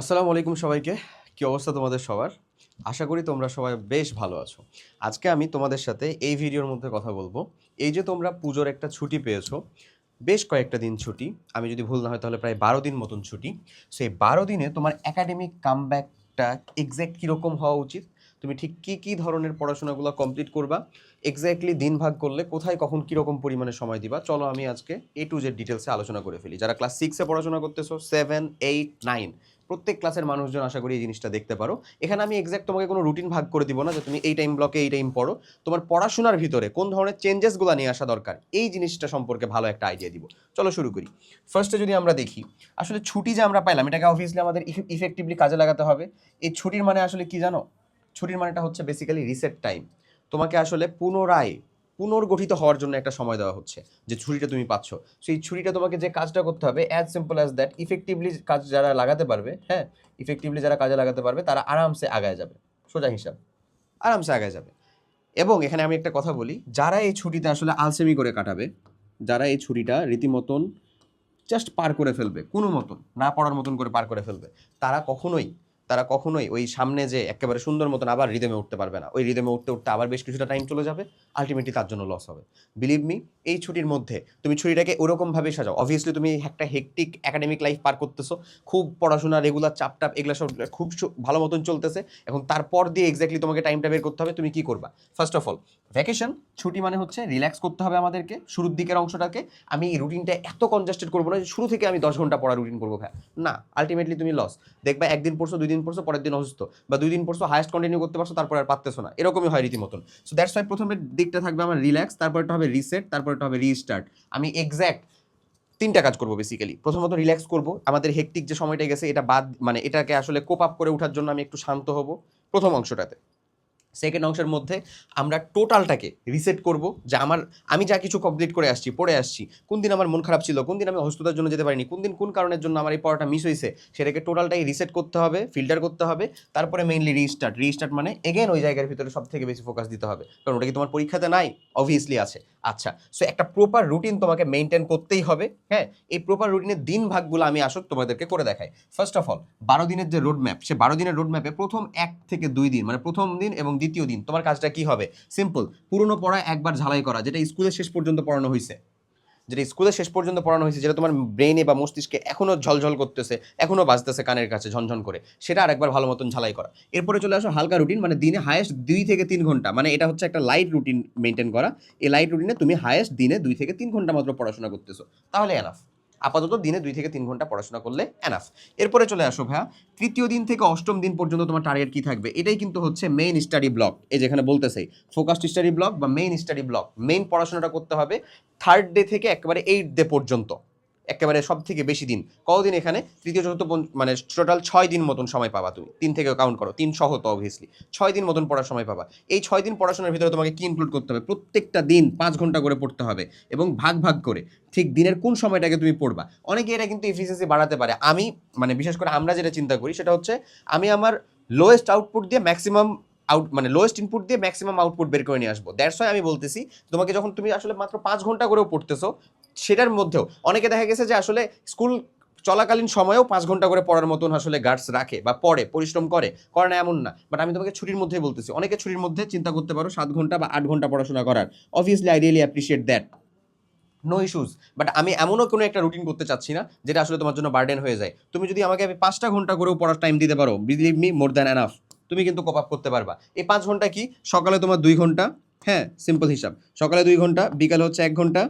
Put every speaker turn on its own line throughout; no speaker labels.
আসসালামু আলাইকুম সবাইকে। কি অবস্থা তোমাদের সবার? আশা করি তোমরা সবাই বেশ ভালো আছো। আজকে আমি তোমাদের সাথে এই ভিডিওর মধ্যে কথা বলব। এই যে তোমরা পুজোর একটা ছুটি পেয়েছ, বেশ কয়েকটা দিন ছুটি। আমি যদি ভুল না হয় তাহলে প্রায় বারো দিন মতন ছুটি। সেই বারো দিনে তোমার একাডেমিক কামব্যাকটা এক্স্যাক্ট কীরকম হওয়া উচিত? তুমি ঠিক কী কী ধরনের পড়াশোনাগুলো কমপ্লিট করবা? এক্স্যাক্টলি দিন ভাগ করলে কোথায় কখন কীরকম পরিমাণে সময় দিবা? চলো আমি আজকে এ টু জেড ডিটেলসে আলোচনা করে ফেলি। যারা ক্লাস সিক্সে পড়াশোনা করতেছো সেভেন এইট নাইন প্রত্যেক ক্লাসের মানুষজন আশা করি এই জিনিসটা দেখতে পারো। এখানে আমি এক্স্যাক্ট তোমাকে কোনো রুটিন ভাগ করে দিব না যে তুমি এই টাইম ব্লকে এই টাইম পড়ো। তোমার পড়াশোনার ভিতরে কোন ধরনের চেঞ্জেসগুলো নিয়ে আসা দরকার, এই জিনিসটা সম্পর্কে ভালো একটা আইডিয়া দিব। চলো শুরু করি। ফার্স্টে যদি আমরা দেখি, আসলে ছুটি যে আমরা পাইলাম, এটাকে অবভিয়াসলি আমাদের ইফেক্টিভলি কাজে লাগাতে হবে। এই ছুটির মানে আসলে কি জানো? ছুটির মানেটা হচ্ছে বেসিক্যালি রিসেট টাইম তোমাকে আসলে পুনরায় পুনর্গঠিত হওয়ার জন্য একটা সময় দেওয়া হচ্ছে, যে ছুরিটা তুমি পাচ্ছ। সেই ছুরিটা তোমাকে যে কাজটা করতে হবে as simple as that effectively কাজ যারা লাগাতে পারবে হ্যাঁ ইফেক্টিভলি যারা কাজে লাগাতে পারবে, তারা আরামসে আগায় যাবে। সোজা হিসাব। আরামসে আগায় যাবে। এবং এখানে আমি একটা কথা বলি, যারা এই ছুটিতে আসলে আলসেমি করে কাটাবে, যারা এই ছুটিটা রীতিমতন জাস্ট পার করে ফেলবে, কোনো মতন, না পড়ার মতন করে পার করে ফেলবে, তারা কখনোই তারা কখনোই ওই সামনে যে একেবারে সুন্দর মতন আবার রিদমে উঠতে পারবে না। ওই রিদমে উঠতে উঠতে আবার বেশ কিছুটা টাইম চলে যাবে আলটিমেটলি তার জন্য লস হবে। বিলিভ মি এই ছুটির মধ্যে তুমি ছুটিটাকে ওরকমভাবে সাজাও। অবভিয়াসলি তুমি একটা হেকটিক একাডেমিক লাইফ পার করতেছো, খুব পড়াশোনা রেগুলার চাপ টাপ, এগুলো সব খুব ভালো মতন চলতেছে এখন তারপর দিয়ে এক্স্যাক্টলি তোমাকে টাইমটা বের করতে হবে, তুমি কি করবা? ফার্স্ট অফ অল ভ্যাকেশন ছুটি মানে হচ্ছে রিল্যাক্স করতে হবে আমাদেরকে, শুরুর দিকের অংশটাকে। আমি এই রুটিনটা এত কনজাস্টেড করব না শুরু থেকে আমি দশ ঘণ্টা পড়া রুটিন করব হ্যাঁ না আলটিমেটলি তুমি লস দেখবা একদিন পড়ছো, দুই দিন পড়ছো, পরের দিন অসুস্থ। বা দুই দিন পড়ছো হায়েস্ট কন্টিনিউ করতে পারছ, তারপর আর পারতেছো না। এরকমই হয় রীতিমতন। সো দ্যাটস ওয়াই প্রথমের দিকটা থাকবে আমার রিল্যাক্স তারপর তারপরটা হবে রিসেট তারপর তারপরটা হবে রিস্টার্ট আমি এক্স্যাক্ট তিনটা কাজ করব বেসিক্যালি প্রথমত রিল্যাক্স করব। আমাদের হেকটিক যে সময়টা গেছে, এটা বাদ মানে এটাকে আসলে কোপ আপ করে ওঠার জন্য আমি একটু শান্ত হব, প্রথম অংশটাতে। সেকেন্ড অংশের মধ্যে আমরা টোটালটাকে রিসেট করব, যে আমার, আমি যা কিছু কমপ্লিট করে আসছি, পড়ে আসছি, কোন দিন আমার মন খারাপ ছিল, কোন দিন আমি অসুস্থতার জন্য যেতে পারিনি, কোন দিন কোন কারণের জন্য আমার এই পড়াটা মিস হয়েছে, সেটাকে টোটালটাই রিসেট করতে হবে ফিল্টার করতে হবে, তারপরে মেইনলি রিস্টার্ট রিস্টার্ট মানে এগেন ওই জায়গার ভিতরে সব থেকে বেশি ফোকাস দিতে হবে, কারণ ওটা কি তোমার পরীক্ষাতে নাই? অবভিয়াসলি আছে। আচ্ছা সো একটা প্রপার রুটিন তোমাকে মেনটেন করতেই হবে হ্যাঁ? এই প্রপার রুটিনের দিন ভাগগুলো আমি আসো তোমাদেরকে করে দেখাই। ফার্স্ট অফ অল বারো দিনের যে রোড ম্যাপ সে বারো দিনের রোড ম্যাপে প্রথম এক থেকে দুই দিন মানে প্রথম দিন এবং দ্বিতীয় দিন তোমার কাজটা কি হবে? সিম্পল পুরনো পড়া একবার ঝালাই করা, যেটা স্কুলের শেষ পর্যন্ত পড়ানো হয়েছে যেটা স্কুলে শেষ পর্যন্ত পড়ানো হয়েছে, যেটা তোমার ব্রেনে বা মস্তিষ্কে এখনও ঝলঝল করতেছে এখনও বাজতেছে কানের কাছে, ঝনঝন করে, সেটা আরেকবার ভালো মতন ঝালাই করা। এরপরে চলে আসো হালকা রুটিন মানে দিনে হায়েস্ট দুই থেকে তিন ঘণ্টা মানে এটা হচ্ছে একটা লাইট রুটিন মেনটেন করা। এই লাইট রুটিনে তুমি হায়েস্ট দিনে দুই থেকে তিন ঘণ্টা মাত্র পড়াশোনা করতেছো। তাহলে এনাফ। আপাতত দিনে দুই থেকে তিন ঘণ্টা পড়াশোনা করলে এনাফ এরপরে চলে আসো ভাইয়া, তৃতীয় দিন থেকে অষ্টম দিন পর্যন্ত তোমার টার্গেট কি থাকবে? এটাই কিন্তু হচ্ছে মেইন স্টাডি ব্লক এই যেখানে বলতেছে ফোকাসড স্টাডি ব্লক বা মেইন স্টাডি ব্লক মেইন পড়াশোনাটা করতে হবে থার্ড ডে থেকে একেবারে এইট ডে পর্যন্ত। একেবারে সব থেকে বেশি দিন। কতদিন এখানে? তৃতীয়, চতুর্থ মানে টোটাল ছয় দিন মতন সময় পাবা তুমি। তিন থেকে কাউন্ট করো। তিন সহ তো অবভিয়াসলি ছয় দিন মতন পড়ার সময় পাবা। এই ছয় দিন পড়াশোনার ভিতরে তোমাকে কি ইনক্লুড করতে হবে? প্রত্যেকটা দিন পাঁচ ঘণ্টা করে পড়তে হবে এবং ভাগ ভাগ করে ঠিক দিনের কোন সময়টাকে তুমি পড়বা। অনেকে এটা কিন্তু এফিসিয়েন্সি বাড়াতে পারে। আমি মানে বিশেষ করে আমরা যেটা চিন্তা করি সেটা হচ্ছে আমি আমার লোয়েস্ট আউটপুট দিয়ে ম্যাক্সিমাম আউট মানে লোয়েস্ট ইনপুট দিয়ে ম্যাক্সিমাম আউটপুট বের করে নিয়ে আসব। দ্যাটস ওয়াই আমি বলতেছি, তোমাকে যখন তুমি আসলে মাত্র পাঁচ ঘণ্টা করেও পড়তেছো সেটার মধ্যেও অনেকে দেখা গেছে যে আসলে স্কুল চলাকালীন সময়েও পাঁচ ঘণ্টা করে পড়ার মতন আসলে গার্ডস রাখে বা পড়ে, পরিশ্রম করে। করে না এমন না। বাট আমি তোমাকে ছুটির মধ্যেই বলতেছি, অনেকে ছুটির মধ্যে চিন্তা করতে পারো সাত ঘণ্টা বা আট ঘণ্টা পড়াশোনা করার। Obviously I really appreciate that no issues but আমি এমনও কোনো একটা রুটিন করতে চাচ্ছি না, যেটা আসলে তোমার জন্য বার্ডেন হয়ে যায়। তুমি যদি আমাকে আমি পাঁচটা ঘণ্টা করেও পড়ার টাইম দিতে পারো believe me more than enough তুমি কিন্তু কোপ আপ করতে পারবা। এই পাঁচ ঘণ্টা কি? সকালে তোমার দুই ঘণ্টা হ্যাঁ সিম্পল হিসাব। সকালে দুই ঘণ্টা, বিকালে হচ্ছে এক ঘণ্টা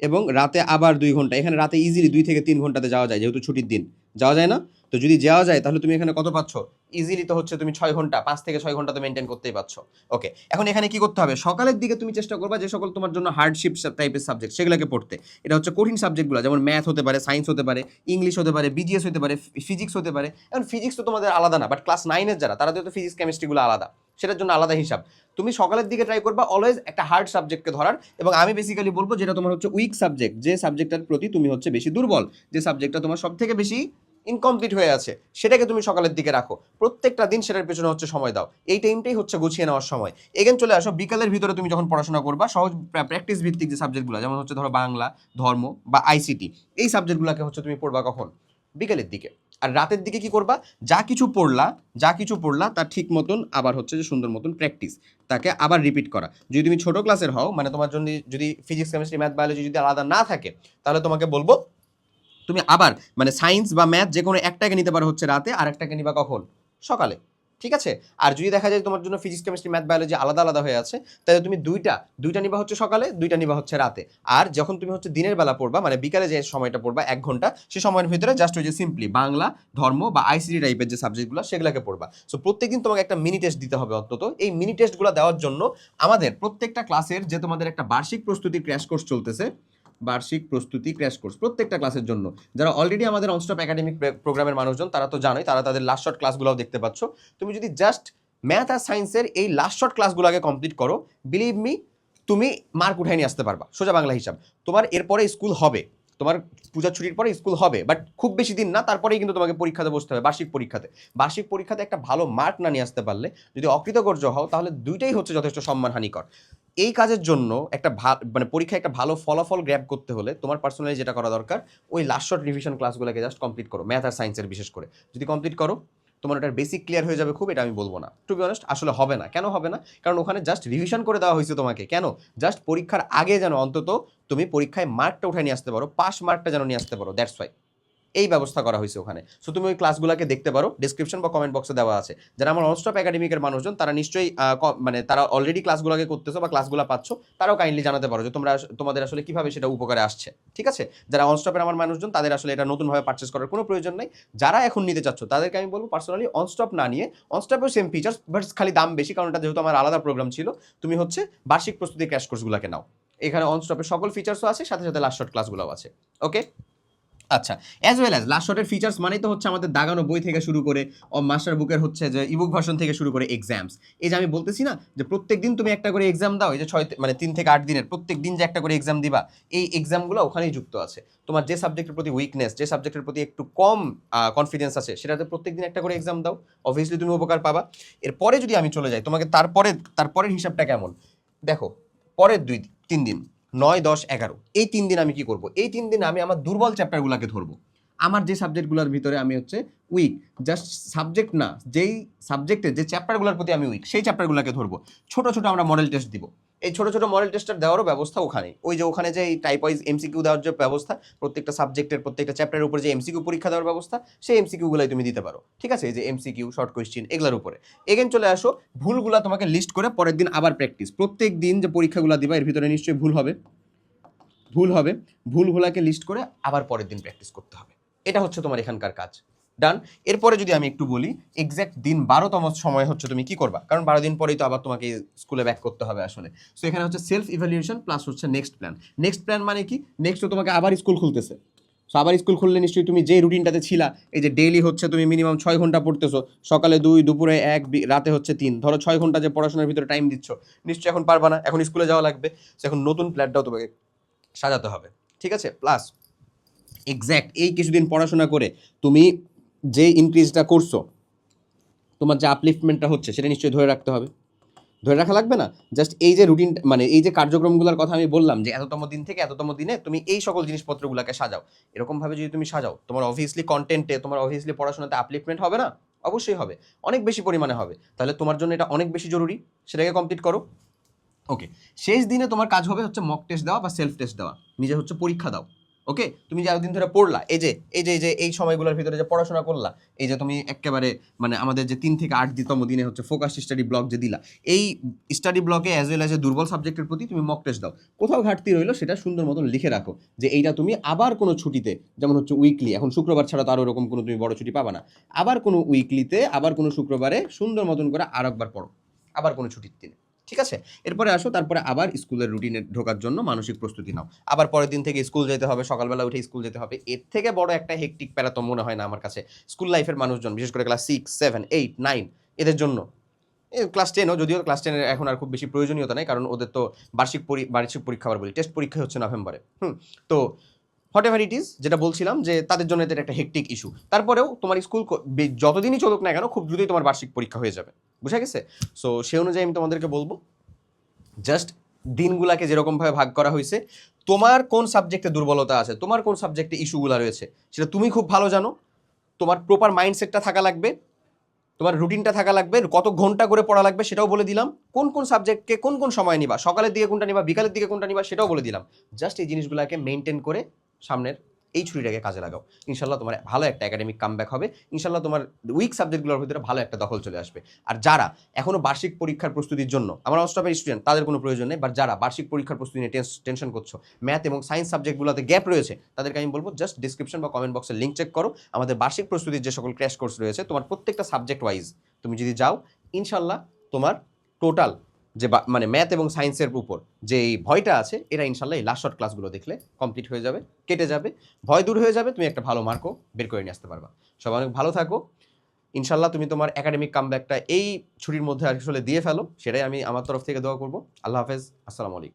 এবং রাতে আবার দুই ঘণ্টা। এখানে রাতে ইজিলি দুই থেকে তিন ঘন্টাতে যাওয়া যায়, যেহেতু ছুটির দিন। যাওয়া যায় না? তো যদি যাওয়া যায়, তাহলে তুমি এখানে কত পাচ্ছ? ইজিলি তো হচ্ছে তুমি ছয় ঘণ্টা, পাঁচ থেকে ছয় ঘণ্টা তো মেনটেন করতেই পারছ। ওকে এখন এখানে কি করতে হবে? সকালের দিকে তুমি চেষ্টা করবা যে সকল তোমার জন্য হার্ডশিপ টাইপের সাবজেক্ট সেগুলোকে পড়তে। এটা হচ্ছে কঠিন সাবজেক্টগুলো যেমন ম্যাথ হতে পারে সায়েন্স হতে পারে ইংলিশ হতে পারে বিজিএস হতে পারে ফিজিক্স হতে পারে। এখন ফিজিক্স তো তোমাদের আলাদা না বাট ক্লাস নাইনের যারা, তারা তো ফিজিক্স কেমিস্ট্রিগুলো আলাদা। সেটার জন্য আলাদা হিসাব। তুমি সকালের দিকে ট্রাই করবা অলওয়েজ একটা হার্ড সাবজেক্টকে ধরার এবং আমি বেসিক্যালি বলব যেটা তোমার হচ্ছে উইক সাবজেক্ট যে সাবজেক্টটার প্রতি তুমি হচ্ছে বেশি দুর্বল, যে সাবজেক্টটা তোমার সব থেকে বেশি ইনকমপ্লিট হয়ে আছে, সেটাকে তুমি সকালের দিকে রাখো। প্রত্যেকটা দিন সেটার পেছনে হচ্ছে সময় দাও। এই টাইমটাই হচ্ছে গুছিয়ে নেওয়ার সময়। এগেন চলে আসো, বিকালের ভিতরে তুমি যখন পড়াশোনা করবা, সহজ প্র্যাকটিস ভিত্তিক যে সাবজেক্টগুলো যেমন হচ্ছে ধরো বাংলা, ধর্ম বা আইসিটি এই সাবজেক্টগুলোকে হচ্ছে তুমি পড়বা কখন? বিকেলের দিকে। আর রাতের দিকে কি করবা? যা কিছু পড়লা, যা কিছু পড়লা তার ঠিক মতন আবার হচ্ছে যে সুন্দর মতন প্র্যাকটিস তাকে আবার রিপিট করা। যদি তুমি ছোট ক্লাসের হও মানে তোমার জন্য যদি ফিজিক্স কেমিস্ট্রি ম্যাথ বায়োলজি যদি আলাদা না থাকে, তাহলে তোমাকে বলব, তুমি আবার মানে সায়েন্স বা ম্যাথ যে কোনো একটাকে নিতে পারো হচ্ছে রাতে, আর একটাকে নিবা কখন? সকালে। ঠিক আছে? আর যদি দেখা যায় তোমার জন্য ফিজিক্স কেমিস্ট্রি ম্যাথ বায়োলজি আলাদা আলাদা হয়ে আছে, তাহলে তুমি দুইটা দুইটা নিবা হচ্ছে সকালে, দুইটা নিবা হচ্ছে রাতে। আর যখন তুমি হচ্ছে দিনের বেলা পড়বা মানে বিকালে যে সময়টা পড়বা, এক ঘণ্টা, সে সময়ের ভিতরে জাস্ট ওই যে সিম্পলি বাংলা, ধর্ম বা আইসিডি টাইপের যে সাবজেক্টগুলো সেগুলোকে পড়বা। সো প্রত্যেকদিন তোমাকে একটা মিনি টেস্ট দিতে হবে অন্তত। এই মিনি টেস্টগুলো দেওয়ার জন্য আমাদের প্রত্যেকটা ক্লাসের যে তোমাদের একটা বার্ষিক প্রস্তুতি ক্র্যাশ কোর্স চলতেছে বার্ষিক প্রস্তুতি ক্র্যাশ কোর্স প্রত্যেকটা ক্লাসের জন্য। যারা অলরেডি আমাদের অনস্টপ একাডেমিক প্রোগ্রামের মানুষজন, তারা তো জানোই, তারা তাদের লাস্ট শর্ট ক্লাসগুলোও দেখতে পাচ্ছ। তুমি যদি জাস্ট ম্যাথ আর সায়েন্সের এই লাস্ট শর্ট ক্লাসগুলো আগে কমপ্লিট করো বিলিভ মি তুমি মার্ক উঠাই নিয়ে আসতে পারবা, সোজা বাংলা হিসাব। তোমার এরপরে স্কুল হবে, তোমার পূজা ছুটির পরে স্কুল হবে বাট খুব বেশি দিন না, তারপরেই কিন্তু তোমাকে পরীক্ষাতে বসতে হবে, বার্ষিক পরীক্ষাতে। বার্ষিক পরীক্ষাতে একটা ভালো মার্ক না নিয়ে আসতে পারলে, যদি অকৃতকার্য হও, তাহলে দুইটাই হচ্ছে যথেষ্ট সম্মানহানিকর। এই কাজের জন্য একটা মানে পরীক্ষায় একটা ভালো ফলাফল গ্র্যাব করতে হলে তোমার পার্সোনালি যেটা করা দরকার, ওই লাস্ট শর্ট রিভিশন ক্লাসগুলোকে জাস্ট কমপ্লিট করো ম্যাথ আর সায়েন্সের বিশেষ করে। যদি কমপ্লিট করো, তোমার ওটার বেসিক ক্লিয়ার হয়ে যাবে খুব, এটা আমি বলব না। টু বি অনেস্ট আসলে হবে না। কেন হবে না? কারণ ওখানে জাস্ট রিভিশন করে দেওয়া হয়েছে তোমাকে। কেন? জাস্ট পরীক্ষার আগে যেন অন্তত তুমি পরীক্ষায় মার্কটা উঠে নিয়ে আসতে পারো পাস মার্কটা যেন নিয়ে আসতে পারো দ্যাটস ওয়াই এই ব্যবস্থা করা হয়েছে ওখানে। সো তুমি ওই ক্লাসগুলোকে দেখতে পারো। ডিসক্রিপশন বা কমেন্ট বক্সে দেওয়া আছে। যারা আমার অনস্টপ একাডেমিকের মানুষজন, তারা নিশ্চয়ই মানে তারা অলরেডি ক্লাসগুলোকে করতেছো বা ক্লাসগুলো পাচ্ছ, তারাও কাইন্ডলি জানাতে পারো যে তোমরা তোমাদের আসলে কীভাবে সেটা উপকারে আসছে। ঠিক আছে? যারা অনস্টপের আমার মানুষজন, তাদের আসলে এটা নতুনভাবে পারচেস করার কোনো প্রয়োজন নেই। যারা এখন নিতে চাচ্ছ, তাদেরকে আমি বলব পার্সোনালি অনস্টপ না নিয়ে অনস্টপেও সেম ফিচার্স বাট খালি দাম বেশি, কারণ এটা যেহেতু আমার আলাদা প্রোগ্রাম ছিল, তুমি হচ্ছে বার্ষিক প্রস্তুতি ক্র্যাশ কোর্সগুলোকে নাও। এখানে অনস্টপের সকল ফিচার্সও আছে, সাথে সাথে লাস্ট শর্ট ক্লাসগুলোও আছে। ওকে আচ্ছা অ্যাজ ওয়েল অ্যাজ লাস্ট শটের ফিচার্স মানেই তো হচ্ছে আমাদের দাগানো বই থেকে শুরু করে মাস্টার বুকের হচ্ছে যে ইবুক ভার্সন থেকে শুরু করে এক্সামস এই যে আমি বলতেছি না যে প্রত্যেক দিন তুমি একটা করে এক্সাম দাও, এই যে ছয় মানে তিন থেকে আট দিনের, প্রত্যেক দিন যে একটা করে এক্সাম দিবা, এই এক্সামগুলো ওখানেই যুক্ত আছে। তোমার যে সাবজেক্টের প্রতি উইকনেস যে সাবজেক্টের প্রতি একটু কম কনফিডেন্স আছে, সেটাতে প্রত্যেক দিন একটা করে এক্সাম দাও। অবভিয়াসলি তুমি উপকার পাবা। এরপরে যদি আমি চলে যাই, তোমাকে তারপরে, তারপরের হিসাবটা কেমন? দেখো, পরের দুই, তিন দিন। নয়, দশ, এগারো। এই তিন দিন আমি কি করব? এই তিন দিন আমি আমার দুর্বল চ্যাপ্টারগুলোকে ধরবো। আমার যে সাবজেক্টগুলোর ভিতরে আমি হচ্ছে উইক জাস্ট সাবজেক্ট না, যেই সাবজেক্টে যে চ্যাপ্টারগুলোর প্রতি আমি উইক সেই চ্যাপ্টারগুলোকে ধরবো। ছোটো ছোটো আমরা মডেল টেস্ট দিব। এই ছোট ছোট মডেল টেস্টার দেওয়ারও ব্যবস্থা ওখানে। ওই যে ওখানে যে টাইপ ওয়াইজ এমসিকিউ দেওয়ার যে ব্যবস্থা, প্রত্যেকটা সাবজেক্টের প্রত্যেকটা চ্যাপ্টারের উপরে যে এমসিকিউ পরীক্ষা দেওয়ার ব্যবস্থা, সেই এমসিকিউগুলাই তুমি দিতে পারো। ঠিক আছে? এই যে এমসিকিউ শর্ট কোয়েশ্চেন এগুলোর উপরে। এগেন চলে আসো, ভুলগুলা তোমাকে লিস্ট করে পরের দিন আবার প্র্যাকটিস প্রত্যেক দিন যে পরীক্ষাগুলো দিবা, এর ভিতরে নিশ্চয়ই ভুল হবে। ভুল হবে। ভুলগুলাকে লিস্ট করে আবার পরের দিন প্র্যাকটিস করতে হবে। এটা হচ্ছে তোমার এখানকার কাজ। ডান এরপরে যদি আমি একটু বলি এক্স্যাক্ট দিন বারোতম সময় হচ্ছে তুমি কি করবা? কারণ বারো দিন পরেই তো আবার তোমাকে স্কুলে ব্যাক করতে হবে আসলে। সো এখানে হচ্ছে সেলফ ইভ্যালুয়েশন প্লাস হচ্ছে নেক্সট প্ল্যান নেক্সট প্ল্যান মানে কি? নেক্সট তোমাকে আবার স্কুল খুলতেছে। সো আবার স্কুল খুললে নিশ্চয়ই তুমি যে রুটিনটাতে ছিলা, এই যে ডেইলি হচ্ছে তুমি মিনিমাম ছয় ঘণ্টা পড়তেছো, সকালে দুই, দুপুরে এক রাতে হচ্ছে তিন। ধরো ছয় ঘণ্টা যে পড়াশোনার ভিতরে টাইম দিচ্ছ, নিশ্চয়ই এখন পারবা না, এখন স্কুলে যাওয়া লাগবে। So, এখন নতুন প্ল্যানটাও তোমাকে সাজাতে হবে। ঠিক আছে? প্লাস এক্স্যাক্ট এই কিছুদিন পড়াশোনা করে তুমি যে ইনক্রিজটা করছ, তোমার যে আপলিফটমেন্টটা হচ্ছে, সেটা নিশ্চয়ই ধরে রাখতে হবে। ধরে রাখা লাগবে না? জাস্ট এই যে রুটিন মানে এই যে কার্যক্রমগুলোর কথা আমি বললাম যে এততম দিন থেকে এততম দিনে তুমি এই সকল জিনিসপত্রগুলোকে সাজাও। এরকমভাবে যদি তুমি সাজাও, তোমার অবভিয়াসলি কন্টেন্টে তোমার অবভিয়াসলি পড়াশোনাতে আপলিফটমেন্ট হবে না? অবশ্যই হবে। অনেক বেশি পরিমাণে হবে। তাহলে তোমার জন্য এটা অনেক বেশি জরুরি। সেটাকে কমপ্লিট করো। ওকে শেষ দিনে তোমার কাজ হবে হচ্ছে মক টেস্ট দেওয়া বা সেলফ টেস্ট দেওয়া। নিজে হচ্ছে পরীক্ষা দাও। ওকে? তুমি যে এতদিন ধরে পড়লা, এই যে এই যে এই যে, এই সময়গুলোর ভিতরে যে পড়াশোনা করলা, এই যে তুমি একেবারে মানে আমাদের যে তিন থেকে আট দিতম দিনে হচ্ছে ফোকাস স্টাডি ব্লক যে দিলা, এই স্টাডি ব্লকে অ্যাজ ওয়েল অ্যাজ এ দুর্বল সাবজেক্টের প্রতি তুমি মক টেস্ট দাও। কোথাও ঘাটতি রইল সেটা সুন্দর মতন লিখে রাখো যে এইটা তুমি আবার কোনো ছুটিতে, যেমন হচ্ছে উইকলি এখন শুক্রবার ছাড়া তো আরও এরকম কোনো তুমি বড় ছুটি পাবা না, আবার কোনো উইকলিতে আবার কোনো শুক্রবারে সুন্দর মতন করে আর একবার পড়ো, আবার কোনো ছুটির দিনে। ঠিক আছে? এরপরে আসো, তারপরে আবার স্কুলের রুটিনে ঢোকার জন্য মানসিক প্রস্তুতি নাও। আবার পরের দিন থেকে স্কুল যেতে হবে, সকালবেলা উঠে স্কুল যেতে হবে। এর থেকে বড় একটা হেকটিক প্যারা তো মনে হয় না আমার কাছে। স্কুল লাইফের মানুষজন, বিশেষ করে class six seven eight nine এদের জন্য। ক্লাস টেনও যদিও ক্লাস টেনের এখন আর খুব বেশি প্রয়োজনীয়তা নেই, কারণ ওদের তো বার্ষিক পরি- বার্ষিক পরীক্ষা আবার বলি টেস্ট পরীক্ষা হচ্ছে নভেম্বরে হুম, তো হোয়াট এভার ইট ইজ যেটা বলছিলাম যে তাদের জন্য এটা একটা হেকটিক ইস্যু তারপরেও তোমার স্কুল যতদিনই চলুক না কেন, খুব দ্রুতই তোমার বার্ষিক পরীক্ষা হয়ে যাবে। বুঝা গেছে? সো সে অনুযায়ী আমি তোমাদেরকে বলব জাস্ট দিনগুলাকে যেরকমভাবে ভাগ করা হয়েছে, তোমার কোন সাবজেক্টে দুর্বলতা আছে, তোমার কোন সাবজেক্টে ইস্যুগুলো রয়েছে, সেটা তুমি খুব ভালো জানো। তোমার প্রপার মাইন্ডসেটটা থাকা লাগবে, তোমার রুটিনটা থাকা লাগবে, কত ঘণ্টা করে পড়া লাগবে সেটাও বলে দিলাম। কোন কোন সাবজেক্টকে কোন কোন সময় নিবা, সকালের দিকে কোনটা নিবা, বিকালের দিকে কোনটা নিবা, সেটাও বলে দিলাম। জাস্ট এই জিনিসগুলোকে মেনটেন করে সামনের এই ছুটিটাকে কাজে লাগাও। ইনশাল্লাহ তোমার ভালো একটা একাডেমিক কামব্যাক হবে। ইনশাল্লাহ তোমার উইক সাবজেক্টগুলোর ভিতরে ভালো একটা দখল চলে আসবে। আর যারা এখনও বার্ষিক পরীক্ষার প্রস্তুতির জন্য, আমার অস্টপের স্টুডেন্ট তাদের কোনো প্রয়োজন নেই বাট যারা বার্ষিক পরীক্ষার প্রস্তুতি নিয়ে টেনশন করছ ম্যাথ এবং সায়েন্স সাবজেক্টগুলোতে গ্যাপ রয়েছে, তাদেরকে আমি বলব জাস্ট ডিসক্রিপশন বা কমেন্ট বক্সে লিঙ্ক চেক করো। আমাদের বার্ষিক প্রস্তুতির যে সকল ক্র্যাশ কোর্স রয়েছে, তোমার প্রত্যেকটা সাবজেক্ট ওয়াইজ তুমি যদি যাও, ইনশাল্লাহ তোমার টোটাল যে মানে ম্যাথ এবং সায়েন্সের উপর যে এই ভয়টা আছে এটা ইনশাল্লাহ এই লাস্ট শর্ট ক্লাসগুলো দেখলে কমপ্লিট হয়ে যাবে, কেটে যাবে, ভয় দূর হয়ে যাবে, তুমি একটা ভালো মার্কও বের করে নিয়ে আসতে পারবা। সবাই অনেক ভালো থাকো। ইনশাল্লাহ তুমি তোমার একাডেমিক কামব্যাকটা এই ছুটির মধ্যে আসলে দিয়ে ফেলো, সেটাই আমি আমার তরফ থেকে দোয়া করব। আল্লাহ হাফেজ, আসসালামু আলাইকুম।